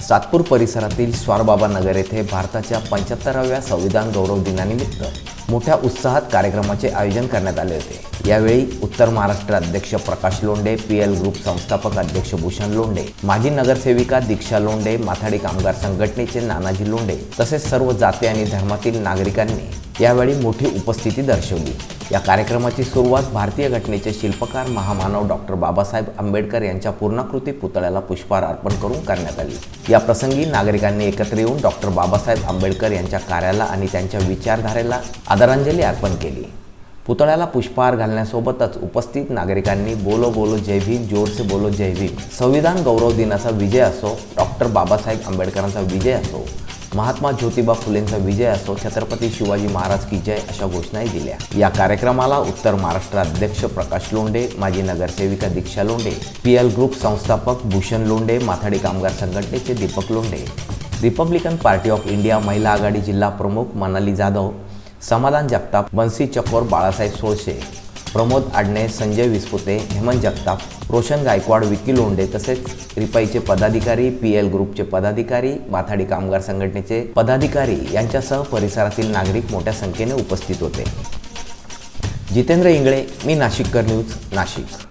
सातपूर परिसरातील स्वारबाबा नगर येथे भारताच्या पंच्याहत्तराव्या संविधान गौरव दिनानिमित्त मोठ्या उत्साहात कार्यक्रमाचे आयोजन करण्यात आले होते. यावेळी उत्तर महाराष्ट्र अध्यक्ष Prakash Londhe P L group संस्थापक अध्यक्ष भूषण लोंढे माजी नगरसेविका दीक्षा लोंढे माथाडी कामगार संघटनेचे नानाजी लोंढे तसेच सर्व जाती आणि धर्मातील नागरिकांनी यावेळी मोठी उपस्थिती दर्शवली. या कार्यक्रमाची सुरुवात भारतीय घटनेचे शिल्पकार महामानव डॉक्टर बाबासाहेब आंबेडकर यांच्या पूर्णाकृती पुतळ्याला पुष्पहार अर्पण करून करण्यात आली. या प्रसंगी नागरिकांनी एकत्र येऊन डॉक्टर बाबासाहेब आंबेडकर यांच्या कार्याला आणि त्यांच्या विचारधारेला आदरांजली अर्पण केली. पुतळ्याला पुष्पहार घालण्यासोबतच उपस्थित नागरिकांनी बोलो बोलो जय भीम जोर से बोलो जय भीम संविधान गौरव दिनाचा विजय असो डॉक्टर बाबासाहेब आंबेडकरांचा विजय असो महात्मा ज्योतिबा फुलेंचा विजय असो छत्रपती शिवाजी महाराज की जय अशा घोषणाही दिल्या. या कार्यक्रमाला उत्तर महाराष्ट्र अध्यक्ष प्रकाश लोंढे माजी नगरसेविका Diksha Londhe P L group संस्थापक भूषण लोंढे माथाडी कामगार संघटनेचे Deepak Londhe Republican party of India महिला आघाडी जिल्हा प्रमुख मनाली जाधव समाधान जगताप बन्सी चकोर बाळासाहेब सोळशे प्रमोद आडणे संजय विस्पुते हेमंत जगताप रोशन गायकवाड विकी लोंढे तसेच रिपाईचे पदाधिकारी पी एल ग्रुपचे पदाधिकारी माथाडी कामगार संघटनेचे पदाधिकारी यांच्यासह परिसरातील नागरिक मोठ्या संख्येने उपस्थित होते. जितेंद्र इंगळे मी नाशिककर न्यूज नाशिक.